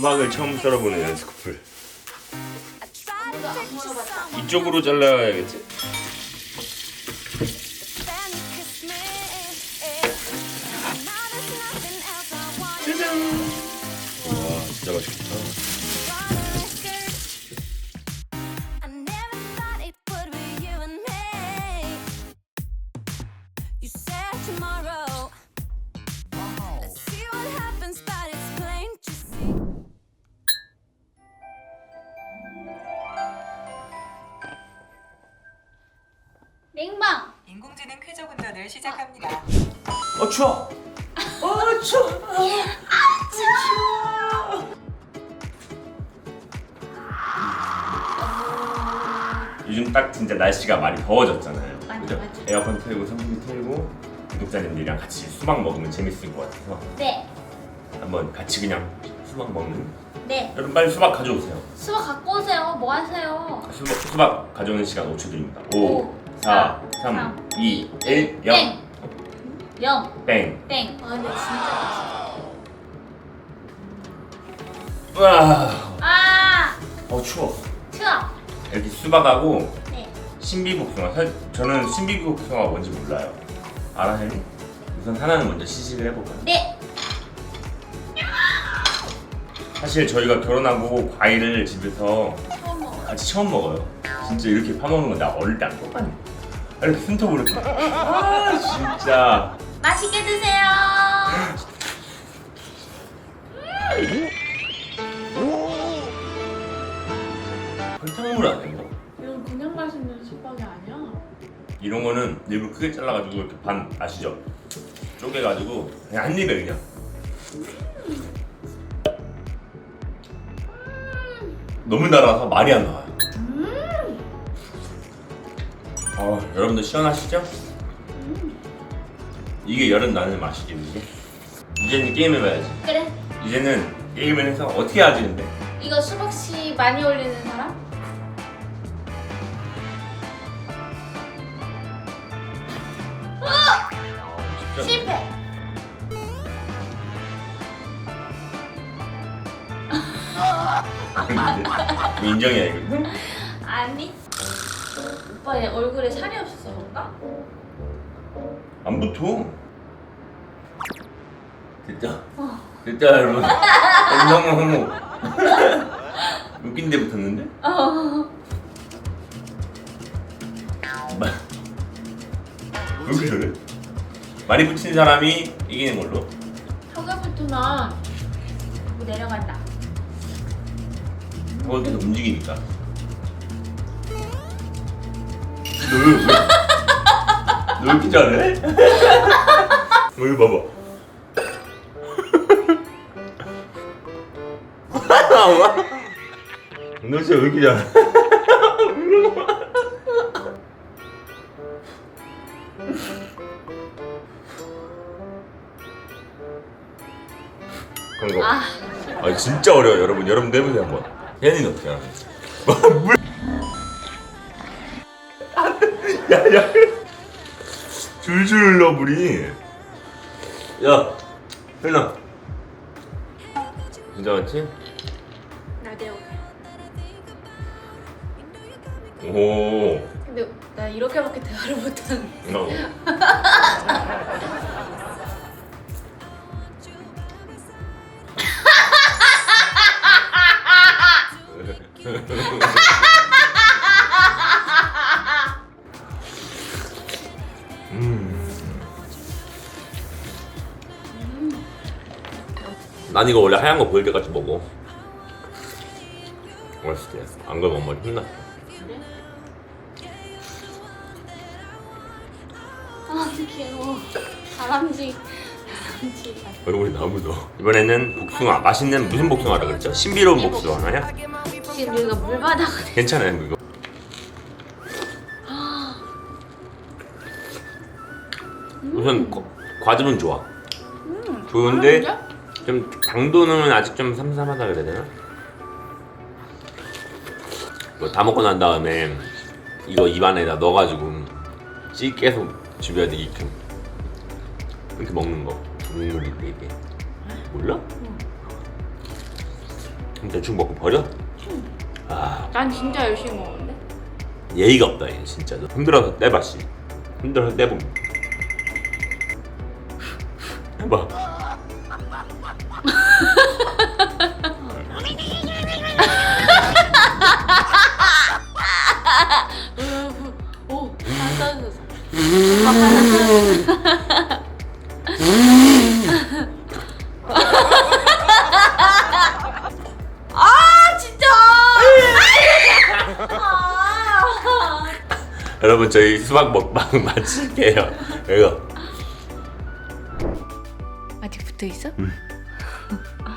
수박을 처음 썰어보는 연습 커플. 이쪽으로 잘라야겠지? 와 진짜 맛있겠다. Tomorrow, 링방 인공지능 퀴즈 군단을 시작합니다. 어 추워. 어 추워. 요즘 딱 진짜 날씨가 많이 더워졌잖아요. 맞아, 그죠? 맞아. 에어컨 틀고 선풍기 틀고 구독자님들이랑 같이 수박 먹으면 재밌을 것 같아서 네 한번 같이 그냥 수박 먹는. 네. 여러분 빨리 수박 가져오세요. 수박 갖고 오세요 뭐 하세요 수박, 수박 가져오는 시간 5초 드립니다. 5, 오, 4, 사, 3, 삼, 2, 1, 0. 땡! 영 땡. 땡. 아 근데 진짜 우와. 맛있어 아 어 추워. 추워 여기 수박하고 네 신비복숭아. 사- 저는 신비복숭아가 뭔지 몰라요. 알아 혜니? 우선 하나는 먼저 시식을 해볼까요? 네. 사실 저희가 결혼하고 과일을 집에서 처음 같이 처음 먹어요. 진짜 이렇게 파먹는 거나 어릴 때 안. 아, 이렇게 손톱으로 이렇게. 아 진짜. 맛있게 드세요 설탕물 아닌가? 이건 그냥 맛있는 수박이 아니야. 이런 거는 일부러 크게 잘라가지고 이렇게 반 아시죠? 쪼개가지고 그냥 한 입에 그냥. 너무 달아서 말이 안 나와요. 아, 여러분들 시원하시죠? 이게 여름 나는 맛이겠는데? 이제는 게임해봐야지. 그래 이제는 게임을 해서 어떻게 하지 근데? 이거 수박씨 많이 올리는 사람? 쉽지 않네. 실패 이거 인정이야 이거. 아니 오빠 얘 얼굴에 살이 없어서 그런가? 안 붙어. 됐다. 어. 됐다 여러분. 엄청 어머. 웃긴 데 붙었는데? 어 마- 왜 이렇게 저래? 많이 붙인 사람이 이기는 걸로. 턱에부터는 자꾸 내려간다 그걸 계속 움직이니까. 너 왜? 너 이렇게 잘해? 여기 봐봐. 너 진짜 왜 이렇게 잘해? 그런 거. 아 아 진짜 어려워 여러분 여러분 해보세요 한번 혜연이는 어떻게 물 야야. 줄줄 흘러 물이. 야 혜연아 진짜 맞지? 나 내려올게 오. 근데 나 이렇게밖에 대화를 못하는 어. 난 이거 원래 하얀 거 보일 때까지 먹어. 어렸을 때. 안 그러면 엄마 혼났어. 아 귀여워 다람쥐 다람쥐 얼굴이 너무 묻어. 이번에는 복숭아. 맛있는 무슨 복숭아라 그랬죠? 신비로운 복숭아 하나야? 지금 여기가 물바다가 괜찮아요, 이거. 우선 거- 과즙은 좋아. 좋은데 좀 당도는 아직 좀 삼삼하다 그래야 되나? 뭐 다 먹고 난 다음에 이거 입안에다 넣어가지고 찌 계속 집어야 되게끔 이렇게 먹는 거. 국물이 이게. 몰라? 그럼 대충 먹고 버려? 아 난 진짜 열심히 먹었는데. 예의가 없다 얘 진짜 흔들어서 떼봐 씨 흔들어서 떼보 해봐. 여러분 저희 수박 먹방 마칠게요. 이거 아직 붙어 있어? 응.